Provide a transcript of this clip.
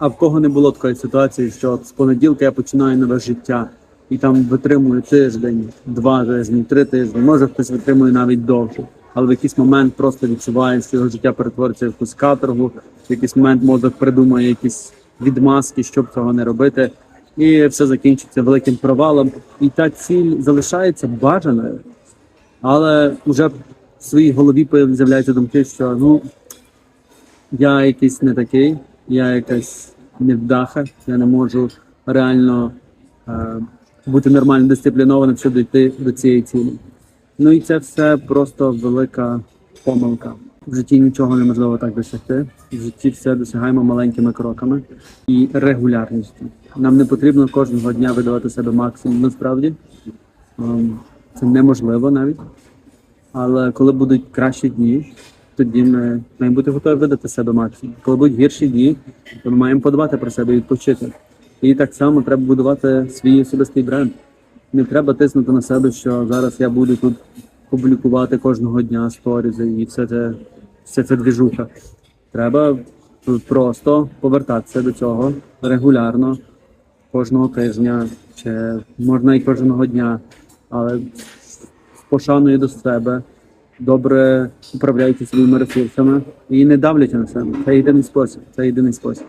А в кого не було такої ситуації, що от з понеділка я починаю нове життя і там витримую тиждень, два тижні, три тижні. Може хтось витримує навіть довше. Але в якийсь момент просто відчуває, що його життя перетвориться в якусь каторгу, в якийсь момент мозок придумає якісь відмазки, щоб цього не робити, і все закінчиться великим провалом. І та ціль залишається бажаною, але вже в своїй голові з'являються думки, що ну я якийсь не такий, я якась невдаха, я не можу реально е, бути нормально дисциплінованим, щоб дійти до цієї цілі. Ну і це все просто велика помилка. В житті нічого неможливо так досягти. В житті все досягаємо маленькими кроками і регулярністю. Нам не потрібно кожного дня видавати себе максимум. Насправді Ем, це неможливо навіть. Але коли будуть кращі дні, тоді ми маємо бути готові видати себе максимум. Коли будуть гірші дні, то ми маємо подбати про себе і відпочити. І так само треба будувати свій особистий бренд. Не треба тиснути на себе, що зараз я буду тут публікувати кожного дня сторізи і все це, все це двіжуха. Треба просто повертатися до цього регулярно, кожного тижня, чи можна і кожного дня, але з пошаною до себе, добре управляються своїми ресурсами і не давлять на себе. Це єдиний спосіб. Це єдиний спосіб.